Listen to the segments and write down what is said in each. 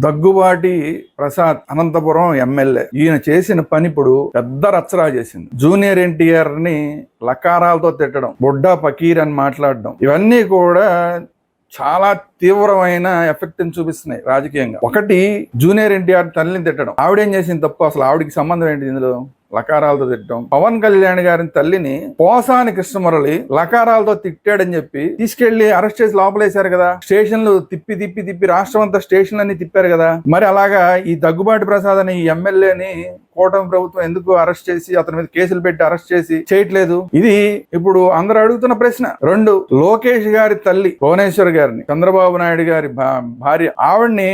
Daggubati Prasad Anantapuram MLA. ఈయన చేసిన పని ఇప్పుడు పెద్ద రచ్చరా చేసింది. జూనియర్ ఎన్టీఆర్ని లకారాలతో తిట్టడం బుడ్డా పకీర్ అని మాట్లాడడం ఇవన్నీ కూడా చాలా తీవ్రమైన ఎఫెక్ట్ చూపిస్తున్నాయి రాజకీయంగా. ఒకటి జూనియర్ ఎన్టీఆర్ తల్లిని తిట్టడం. ఆవిడేం చేసింది తప్పు? అసలు ఆవిడికి సంబంధం ఏంటి ఇందులో? లకారాలతో తిట్టడం. పవన్ కళ్యాణ్ గారి తల్లిని పోసాని కృష్ణమురళి లకారాలతో తిట్టాడని చెప్పి తీసుకెళ్ళి అరెస్ట్ చేసి లోపలేశారు కదా. స్టేషన్లు తిప్పి తిప్పి తిప్పి రాష్ట్రం అంతా స్టేషన్లన్నీ తిప్పారు కదా. మరి అలాగా ఈ దగ్గుబాటి ప్రసాద్ అనే ఈ ఎమ్మెల్యేని కూటమి ప్రభుత్వం ఎందుకు అరెస్ట్ చేసి అతని మీద కేసులు పెట్టి అరెస్ట్ చేసి చేయట్లేదు? ఇది ఇప్పుడు అందరూ అడుగుతున్న ప్రశ్న. రెండు లోకేష్ గారి తల్లి భువనేశ్వర్ గారిని చంద్రబాబు నాయుడు గారి భార్య ఆవిడ్ని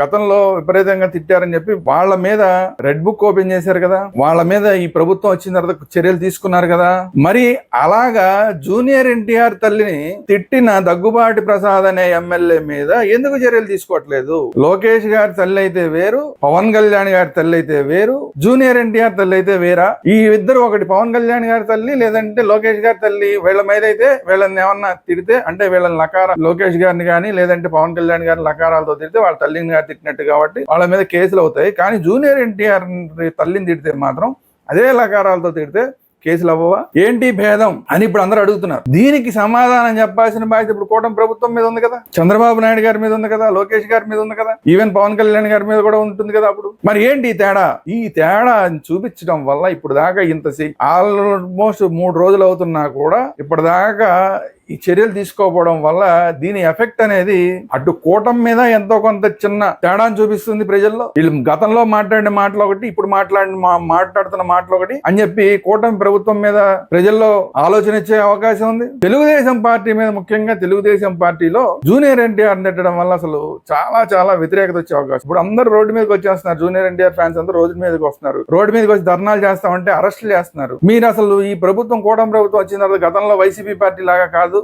గతంలో విపరీతంగా తిట్టారని చెప్పి వాళ్ళ మీద రెడ్ బుక్ ఓపెన్ చేశారు కదా. వాళ్ళ మీద ఈ ప్రభుత్వం వచ్చిన తర్వాత చర్యలు తీసుకున్నారు కదా. మరి అలాగా జూనియర్ ఎన్టీఆర్ తల్లిని తిట్టిన దగ్గుబాటి ప్రసాద్ అనే ఎమ్మెల్యే మీద ఎందుకు చర్యలు తీసుకోవట్లేదు? లోకేష్ గారి తల్లి అయితే వేరు పవన్ కళ్యాణ్ గారి తల్లి అయితే వేరు జూనియర్ ఎన్టీఆర్ తల్లి అయితే వేరా? ఈ ఇద్దరు ఒకటి పవన్ కళ్యాణ్ గారి తల్లి లేదంటే లోకేష్ గారి తల్లి వీళ్ళ మీద అయితే వీళ్ళని ఏమన్నా తిడితే అంటే వీళ్ళని లకార లోకేష్ గారిని కానీ లేదంటే పవన్ కళ్యాణ్ గారిని లకారాలతో తిడితే వాళ్ళ తల్లిని గారి తిట్టినట్టు కాబట్టి వాళ్ళ మీద కేసులు అవుతాయి. కానీ జూనియర్ ఎన్టీఆర్ తల్లిని తిడితే మాత్రం అదే లకారాలతో తిడితే కేసులు అవ్వవా? ఏంటి భేదం అని ఇప్పుడు అందరూ అడుగుతున్నారు. దీనికి సమాధానం చెప్పాల్సిన బాధ్యత ఇప్పుడు కూటమి ప్రభుత్వం మీద ఉంది కదా. చంద్రబాబు నాయుడు గారి మీద ఉంది కదా. లోకేష్ గారి మీద ఉంది కదా. ఈవెన్ పవన్ కళ్యాణ్ గారి మీద కూడా ఉంటుంది కదా అప్పుడు. మరి ఏంటి తేడా? ఈ తేడా చూపించడం వల్ల ఇప్పుడు దాకా ఇంత ఆల్మోస్ట్ మూడు రోజులు అవుతున్నా కూడా ఇప్పటిదాకా ఈ చర్యలు తీసుకోకపోవడం వల్ల దీని ఎఫెక్ట్ అనేది అటు కూటమి మీద ఎంతో కొంత చిన్న తేడాను చూపిస్తుంది ప్రజల్లో. వీళ్ళు గతంలో మాట్లాడిన మాటలు ఒకటి ఇప్పుడు మాట్లాడిన మా- మాట్లాడుతున్న మాటలు ఒకటి అని చెప్పి కూటమి ప్రభుత్వం మీద ప్రజల్లో ఆలోచన ఇచ్చే అవకాశం ఉంది. తెలుగుదేశం పార్టీ మీద ముఖ్యంగా తెలుగుదేశం పార్టీలో జూనియర్ ఎన్టీఆర్ నెట్టడం వల్ల అసలు చాలా చాలా వ్యతిరేకత వచ్చే అవకాశం. ఇప్పుడు అందరూ రోడ్డు మీదకి వచ్చేస్తున్నారు. జూనియర్ ఎన్టీఆర్ ఫ్యాన్స్ అందరూ రోడ్డు మీదకి వస్తున్నారు. రోడ్డు మీదకి వచ్చి ధర్నాలు చేస్తామంటే అరెస్టులు చేస్తున్నారు. మీరు అసలు ఈ ప్రభుత్వం కూటమి ప్రభుత్వం వచ్చిన తర్వాత గతంలో వైసీపీ పార్టీ లాగా కాదు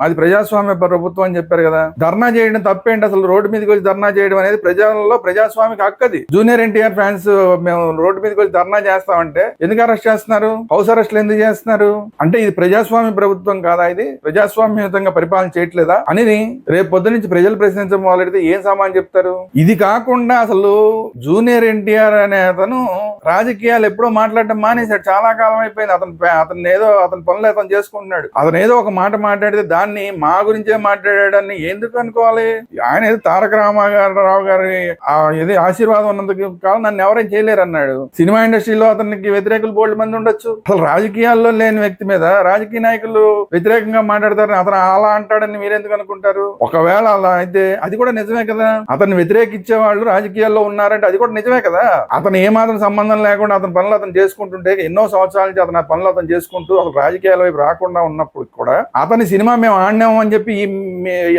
మాది ప్రజాస్వామ్య ప్రభుత్వం అని చెప్పారు కదా. ధర్నా చేయడం తప్పేంటి? అసలు రోడ్డు మీదకి వచ్చి ధర్నా చేయడం అనేది ప్రజలలో ప్రజాస్వామికి హక్కది. జూనియర్ ఎన్టీఆర్ ఫ్యాన్స్ మేము రోడ్డు మీదకి వచ్చి ధర్నా చేస్తామంటే ఎందుకు అరెస్ట్ చేస్తున్నారు? హౌస్ అరెస్ట్లు ఎందుకు చేస్తున్నారు? అంటే ఇది ప్రజాస్వామ్య ప్రభుత్వం కాదా ఇది? ప్రజాస్వామ్యయుతంగా పరిపాలన చేయట్లేదా? అని రేపు పొద్దు నుంచి ప్రజలు ప్రశ్నించడం మొదలెడితే ఏం సామాన్ చెప్తారు? ఇది కాకుండా అసలు జూనియర్ ఎన్టీఆర్ అనే అతను రాజకీయాలు ఎప్పుడో మాట్లాడడం మానేశాడు. చాలా కాలం అయిపోయింది. అతను అతను ఏదో అతని పనులు అతను చేసుకుంటున్నాడు. అతను ఏదో ఒక మాట మాట్లాడితే దాని దాన్ని మా గురించే మాట్లాడాడని ఎందుకు అనుకోవాలి? ఆయన ఏదో తారక రామారావు గారి ఆ ఏది ఆశీర్వాదం ఉన్నందుకు కాదు నన్ను ఎవరైనా చేయలేరు అన్నాడు సినిమా ఇండస్ట్రీలో అతనికి వ్యతిరేకులు బోల్డ్ మంది ఉండొచ్చు. అసలు రాజకీయాల్లో లేని వ్యక్తి మీద రాజకీయ నాయకులు వ్యతిరేకంగా మాట్లాడతారని అతను అలా అంటాడని మీరెందుకు అనుకుంటారు? ఒకవేళ అలా అయితే అది కూడా నిజమే కదా? అతన్ని వ్యతిరేకించే వాళ్ళు రాజకీయాల్లో ఉన్నారంటే అది కూడా నిజమే కదా? అతను ఏమాత్రం సంబంధం లేకుండా అతని పనులు అతను చేసుకుంటుంటే ఎన్నో సంవత్సరాల నుంచి అతను ఆ పనులు అతను చేసుకుంటూ అసలు రాజకీయాల వైపు రాకుండా ఉన్నప్పుడు కూడా అతని సినిమా మేము ఆడినాం అని చెప్పి ఈ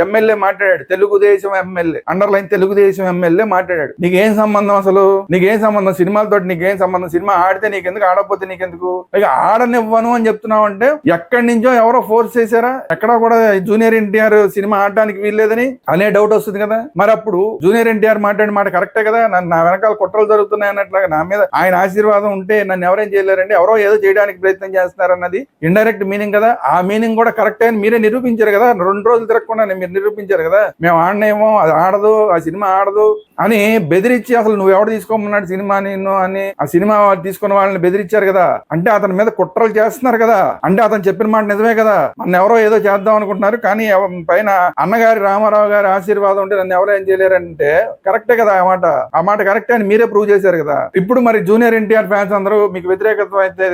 ఎమ్మెల్యే మాట్లాడాడు. Telugu Desam MLA. Underline Telugu Desam MLA మాట్లాడాడు. నీకేం సంబంధం అసలు? నీకేం సంబంధం సినిమాలతో నీకేం సంబంధం సినిమా ఆడితే నీకెందుకు? ఆడకపోతే నీకెందుకు? ఇక ఆడనివ్వను అని చెప్తున్నావు అంటే ఎక్కడి నుంచో ఎవరో ఫోర్స్ చేశారా? ఎక్కడా కూడా జూనియర్ ఎన్టీఆర్ సినిమా ఆడడానికి వీల్లేదని అనే డౌట్ వస్తుంది కదా. మరి అప్పుడు జూనియర్ ఎన్టీఆర్ మాట్లాడిన మాట కరెక్టే కదా? నన్ను నా వెనకాల కుట్రలు జరుగుతున్నాయి అన్నట్లుగా నా మీద ఆయన ఆశీర్వాదం ఉంటే నన్ను ఎవరేం చేయలేరండి? ఎవరో ఏదో చేయడానికి ప్రయత్నం చేస్తున్నారన్నది ఇండైరెక్ట్ మీనింగ్ కదా. ఆ మీనింగ్ కూడా కరెక్టే అని మీరే నిరూపించారు కదా రెండు రోజులు తిరగకుండా మీరు నిరూపించారు కదా మేము ఆడనేమో అది ఆడదు ఆ సినిమా ఆడదు అని బెదిరించి అసలు నువ్వు ఎవడు తీసుకోమన్నాడు సినిమా నిన్ను అని ఆ సినిమా తీసుకున్న వాళ్ళని బెదిరించారు కదా. అంటే అతని మీద కుట్రలు చేస్తున్నారు కదా. అంటే అతను చెప్పిన మాట నిజమే కదా. మన ఎవరో ఏదో చేద్దాం అనుకుంటున్నారు కానీ పైన అన్నగారి రామారావు గారి ఆశీర్వాదం ఉంటే నన్ను ఎవరో ఏం చేయలేరంటే కరెక్టే కదా ఆ మాట. ఆ మాట కరెక్టే అని మీరే ప్రూవ్ చేశారు కదా. ఇప్పుడు మరి జూనియర్ ఎన్టీఆర్ ఫ్యాన్స్ అందరూ మీకు వ్యతిరేకత్వం అయితే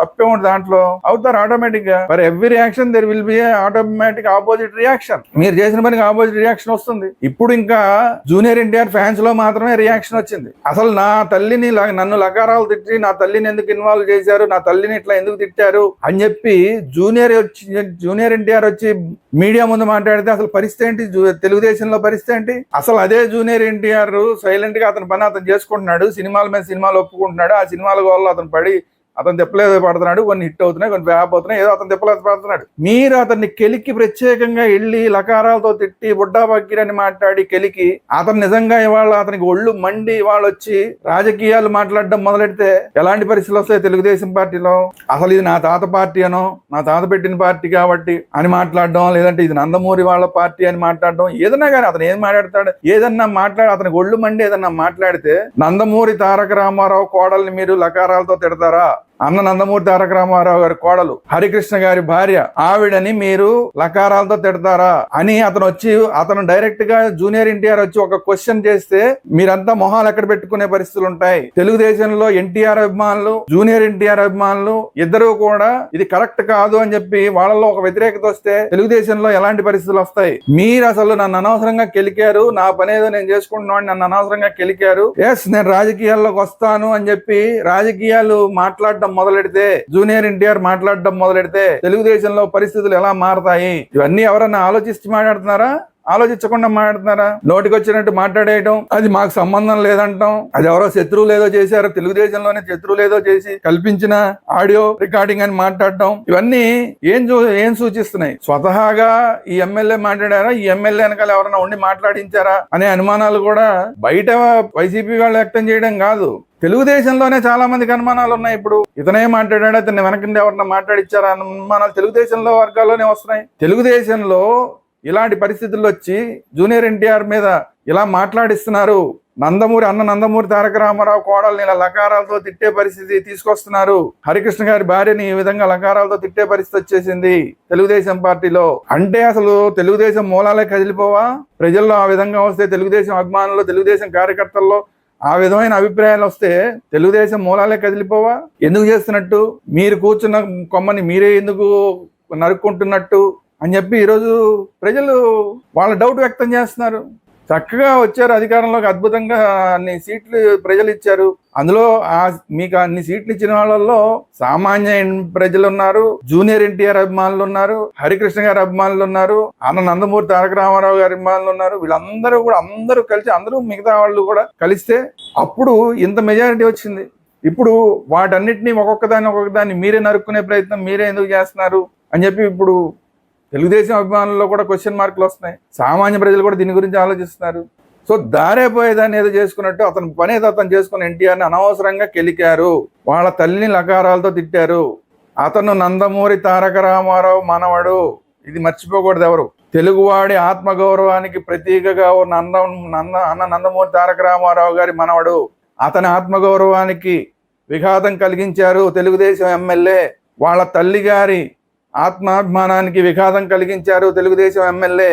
తప్పే ఉంటుంది దాంట్లో. అవుతారు ఆటోమేటిక్గా మరి every reaction there will be automatic opposite reaction మీరు చేసిన పనికి ఆపోజిట్ రియాక్షన్ వస్తుంది. ఇప్పుడు ఇంకా జూనియర్ ఎన్టీఆర్ ఫ్యాన్స్లో మాత్రమే రియాక్షన్ వచ్చింది. అసలు నా తల్లిని నన్ను లకారాలు తిట్టి నా తల్లిని ఎందుకు ఇన్వాల్వ్ చేశారు నా తల్లిని ఇట్లా ఎందుకు తిట్టారు అని చెప్పి జూనియర్ వచ్చి జూనియర్ ఎన్టీఆర్ వచ్చి మీడియా ముందు మాట్లాడితే అసలు పరిస్థితి ఏంటి? జూ- తెలుగుదేశంలో పరిస్థితి ఏంటి? అసలు అదే జూనియర్ ఎన్టీఆర్ సైలెంట్గా అతని పని అతను చేసుకుంటున్నాడు సినిమాల మీద సినిమాలు ఒప్పుకుంటున్నాడు ఆ సినిమాల వల్ల అతను పడి అతను తిప్పలేదు పడుతున్నాడు కొన్ని హిట్ అవుతున్నాయి కొన్ని ఫ్లాప్ అవుతున్నాయి ఏదో అతను తిప్పలేదు పడుతున్నాడు. మీరు అతన్ని కెలికి ప్రత్యేకంగా వెళ్ళి లకారాలతో తిట్టి బుడ్డా బకీర్ అని మాట్లాడి కెలికి అతను నిజంగా ఇవాళ అతనికి ఒళ్ళు మండి ఇవాళ వచ్చి రాజకీయాలు మాట్లాడడం మొదలెడితే ఎలాంటి పరిస్థితులు వస్తాయి తెలుగుదేశం పార్టీలో? అసలు ఇది నా తాత పార్టీ అనో నా తాత పెట్టిన పార్టీ కాబట్టి అని మాట్లాడడం లేదంటే ఇది నందమూరి వాళ్ళ పార్టీ అని మాట్లాడడం ఏదన్నా కానీ అతను ఏం మాట్లాడతాడు? ఏదన్నా మాట్లాడి అతనికి ఒళ్ళు మండి ఏదన్నా మాట్లాడితే నందమూరి తారక రామారావు కోడల్ని మీరు లకారాలతో తిడతారా? అన్న నందమూర్తి తారక రామారావు గారి కోడలు హరికృష్ణ గారి భార్య ఆవిడని మీరు లకారాలతో తిడతారా అని అతను వచ్చి అతను డైరెక్ట్గా జూనియర్ ఎన్టీఆర్ వచ్చి ఒక క్వశ్చన్ చేస్తే మీరంతా మొహాలు ఎక్కడ పెట్టుకునే పరిస్థితులు ఉంటాయి? తెలుగుదేశంలో ఎన్టీఆర్ అభిమానులు జూనియర్ ఎన్టీఆర్ అభిమానులు ఇద్దరు కూడా ఇది కరెక్ట్ కాదు అని చెప్పి వాళ్ళలో ఒక వ్యతిరేకత వస్తే తెలుగుదేశంలో ఎలాంటి పరిస్థితులు వస్తాయి? మీరు అసలు నన్ను అనవసరంగా కెలికారు నా పని ఏదో నేను చేసుకుంటున్నాను నన్ను అనవసరంగా కెలికారు. ఎస్ నేను రాజకీయాల్లోకి వస్తాను అని చెప్పి రాజకీయాలు మాట్లాడడం మొదలెడితే జూనియర్ ఎన్టీఆర్ మాట్లాడడం మొదలెడితే తెలుగుదేశంలో పరిస్థితులు ఎలా మారతాయి? ఇవన్నీ ఎవరన్నా ఆలోచించి మాట్లాడుతున్నారా? ఆలోచించకుండా మాట్లాడుతున్నారా? నోటికొచ్చినట్టు మాట్లాడేయడం అది మాకు సంబంధం లేదంటాం. అది ఎవరో శత్రువులు ఏదో చేశారో తెలుగుదేశంలోనే శత్రువులు ఏదో చేసి కల్పించిన ఆడియో రికార్డింగ్ అని మాట్లాడటం. ఇవన్నీ ఏం చూ ఏం సూచిస్తున్నాయి? స్వతహాగా ఈ ఎమ్మెల్యే మాట్లాడారా? ఈ ఎమ్మెల్యే వెనకాల ఎవరైనా ఉండి మాట్లాడించారా? అనే అనుమానాలు కూడా బయట వైసీపీ వాళ్ళు వ్యక్తం చేయడం కాదు. తెలుగుదేశంలోనే చాలా మందికి అనుమానాలు ఉన్నాయి ఇప్పుడు. ఇతనే మాట్లాడాడు ఇతను వెనకండి ఎవరన్నా మాట్లాడిచ్చారా అనుమానాలు తెలుగుదేశంలో వర్గాల్లోనే వస్తున్నాయి. తెలుగుదేశంలో ఇలాంటి పరిస్థితుల్లో వచ్చి జూనియర్ ఎన్టీఆర్ మీద ఇలా మాట్లాడిస్తున్నారు. నందమూరి అన్న నందమూరి తారక రామారావు కోడల్ని ఇలా లకారాలతో తిట్టే పరిస్థితి తీసుకొస్తున్నారు. హరికృష్ణ గారి భార్యని ఈ విధంగా లకారాలతో తిట్టే పరిస్థితి వచ్చేసింది తెలుగుదేశం పార్టీలో. అంటే అసలు తెలుగుదేశం మూలాలే కదిలిపోవా? ప్రజల్లో ఆ విధంగా వస్తే తెలుగుదేశం అభిమానులు తెలుగుదేశం కార్యకర్తల్లో ఆ విధమైన అభిప్రాయాలు వస్తే తెలుగుదేశం మూలాలే కదిలిపోవా? ఎందుకు చేస్తున్నట్టు? మీరు కూర్చున్న కొమ్మని మీరే ఎందుకు నరుక్కుంటున్నట్టు? అని చెప్పి ఈరోజు ప్రజలు వాళ్ళ డౌట్ వ్యక్తం చేస్తున్నారు. చక్కగా వచ్చారు అధికారంలోకి అద్భుతంగా అన్ని సీట్లు ప్రజలు ఇచ్చారు అందులో ఆ మీకు అన్ని సీట్లు ఇచ్చిన వాళ్ళల్లో సామాన్య ప్రజలు ఉన్నారు జూనియర్ ఎన్టీఆర్ అభిమానులు ఉన్నారు హరికృష్ణ గారి అభిమానులు ఉన్నారు అన్న నందమూరి తారక రామారావు గారి అభిమానులు ఉన్నారు. వీళ్ళందరూ కూడా అందరూ కలిసి అందరూ మిగతా వాళ్ళు కూడా కలిస్తే అప్పుడు ఇంత మెజారిటీ వచ్చింది. ఇప్పుడు వాటన్నిటిని ఒక్కొక్క దాన్ని ఒక్కొక్క దాన్ని మీరే నరుక్కునే ప్రయత్నం మీరే ఎందుకు చేస్తున్నారు అని చెప్పి ఇప్పుడు తెలుగుదేశం అభిమానుల్లో కూడా క్వశ్చన్ మార్కులు వస్తున్నాయి. సామాన్య ప్రజలు కూడా దీని గురించి ఆలోచిస్తున్నారు. సో దారేపోయేదాన్ని ఏదో చేసుకున్నట్టు అతను పని ఏదో అతను చేసుకుని ఎన్టీఆర్ని అనవసరంగా కెలికారు. వాళ్ళ తల్లిని లకారాలతో తిట్టారు. అతను నందమూరి తారక రామారావు మనవడు. ఇది మర్చిపోకూడదు ఎవరు. తెలుగువాడి ఆత్మగౌరవానికి ప్రతీకగా ఉన్న నంద నంద అన్న నందమూరి తారక రామారావు గారి మనవడు. అతని ఆత్మగౌరవానికి విఘాతం కలిగించారు తెలుగుదేశం ఎమ్మెల్యే. వాళ్ళ తల్లి గారి ఆత్మాభిమానానికి విఘాతం కలిగించారు తెలుగుదేశం ఎమ్మెల్యే.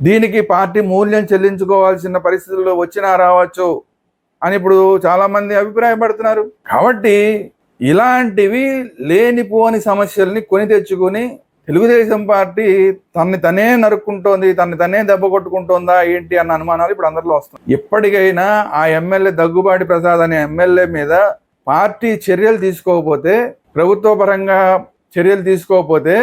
దీనికి పార్టీ మూల్యం చెల్లించుకోవాల్సిన పరిస్థితుల్లో వచ్చినా రావచ్చు అని ఇప్పుడు చాలామంది అభిప్రాయపడుతున్నారు. కాబట్టి ఇలాంటివి లేనిపోని సమస్యల్ని కొని తెచ్చుకొని తెలుగుదేశం పార్టీ తన్ని తనే నరుక్కుంటోంది తన్ని తనే దెబ్బ కొట్టుకుంటోందా ఏంటి అన్న అనుమానాలు ఇప్పుడు అందరిలో వస్తుంది ఎప్పటికైనా ఆ ఎమ్మెల్యే దగ్గుబాటి ప్రసాద్ అనే ఎమ్మెల్యే మీద పార్టీ చర్యలు తీసుకోకపోతే ప్రభుత్వ పరంగా చర్యలు తీసుకోకపోతే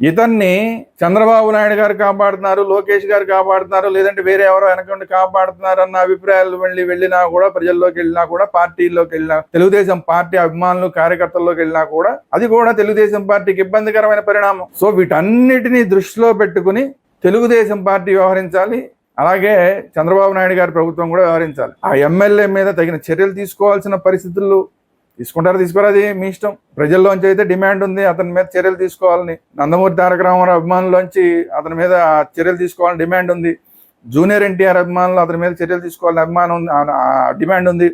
ఇతన్ని చంద్రబాబు నాయుడు గారు కాపాడుతున్నారు లోకేష్ గారు కాపాడుతున్నారు లేదంటే వేరే ఎవరో వెనకండి కాపాడుతున్నారు అన్న అభిప్రాయాలు వెళ్ళి వెళ్ళినా కూడా ప్రజల్లోకి వెళ్ళినా కూడా పార్టీలోకి వెళ్ళినా తెలుగుదేశం పార్టీ అభిమానులు కార్యకర్తల్లోకి వెళ్ళినా కూడా అది కూడా తెలుగుదేశం పార్టీకి ఇబ్బందికరమైన పరిణామం. సో వీటన్నిటిని దృష్టిలో పెట్టుకుని తెలుగుదేశం పార్టీ వ్యవహరించాలి. అలాగే చంద్రబాబు నాయుడు గారి ప్రభుత్వం కూడా వ్యవహరించాలి. ఆ ఎమ్మెల్యే మీద తగిన చర్యలు తీసుకోవాల్సిన పరిస్థితులు తీసుకుంటారు తీసుకోరు అది మీ ఇష్టం. ప్రజల్లోంచి అయితే డిమాండ్ ఉంది అతని మీద చర్యలు తీసుకోవాలని. నందమూరి తారక రామారావు అభిమానులోంచి అతని మీద చర్యలు తీసుకోవాలని డిమాండ్ ఉంది. జూనియర్ ఎన్టీఆర్ అభిమానులు అతని మీద చర్యలు తీసుకోవాలని అభిమానం ఉంది డిమాండ్ ఉంది.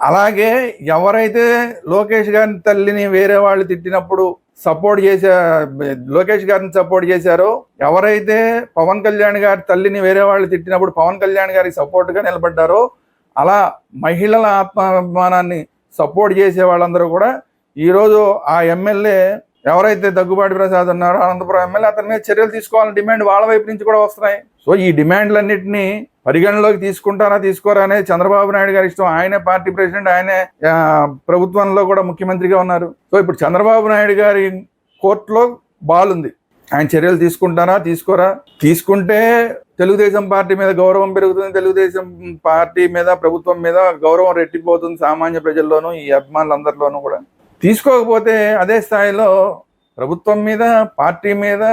అలాగే ఎవరైతే లోకేష్ గారి తల్లిని వేరే వాళ్ళు తిట్టినప్పుడు సపోర్ట్ చేసే లోకేష్ గారిని సపోర్ట్ చేశారో ఎవరైతే పవన్ కళ్యాణ్ గారి తల్లిని వేరే వాళ్ళు తిట్టినప్పుడు పవన్ కళ్యాణ్ గారికి సపోర్ట్గా నిలబడ్డారో అలా మహిళల ఆత్మాభిమానాన్ని సపోర్ట్ చేసే వాళ్ళందరూ కూడా ఈరోజు ఆ ఎమ్మెల్యే ఎవరైతే దగ్గుబాటి ప్రసాద్ ఉన్నారో అనంతపురం ఎమ్మెల్యే అతని మీద చర్యలు తీసుకోవాలని డిమాండ్ వాళ్ళ వైపు నుంచి కూడా వస్తున్నాయి. సో ఈ డిమాండ్లన్నింటినీ పరిగణలోకి తీసుకుంటారా తీసుకోరా అనేది చంద్రబాబు నాయుడు గారి ఇష్టం. ఆయనే పార్టీ ప్రెసిడెంట్ ఆయనే ప్రభుత్వంలో కూడా ముఖ్యమంత్రిగా ఉన్నారు. సో ఇప్పుడు చంద్రబాబు నాయుడు గారి కోర్టులో బాల్ ఉంది ఆయన చర్యలు తీసుకుంటారా తీసుకోరా? తీసుకుంటే తెలుగుదేశం పార్టీ మీద గౌరవం పెరుగుతుంది తెలుగుదేశం పార్టీ మీద ప్రభుత్వం మీద గౌరవం రెట్టిపోతుంది సామాన్య ప్రజల్లోనూ ఈ అభిమానులందరిలోనూ కూడా. తీసుకోకపోతే అదే స్థాయిలో ప్రభుత్వం మీద పార్టీ మీద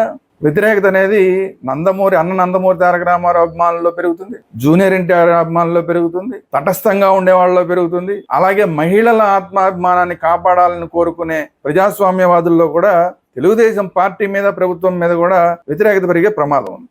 వ్యతిరేకత అనేది నందమూరి అన్న నందమూరి తారక రామారావు అభిమానుల్లో పెరుగుతుంది జూనియర్ ఎన్టీఆర్ అభిమానుల్లో పెరుగుతుంది తటస్థంగా ఉండే వాళ్ళలో పెరుగుతుంది. అలాగే మహిళల ఆత్మాభిమానాన్ని కాపాడాలని కోరుకునే ప్రజాస్వామ్యవాదుల్లో కూడా తెలుగుదేశం పార్టీ మీద ప్రభుత్వం మీద కూడా వ్యతిరేకత పెరిగే ప్రమాదం ఉంది.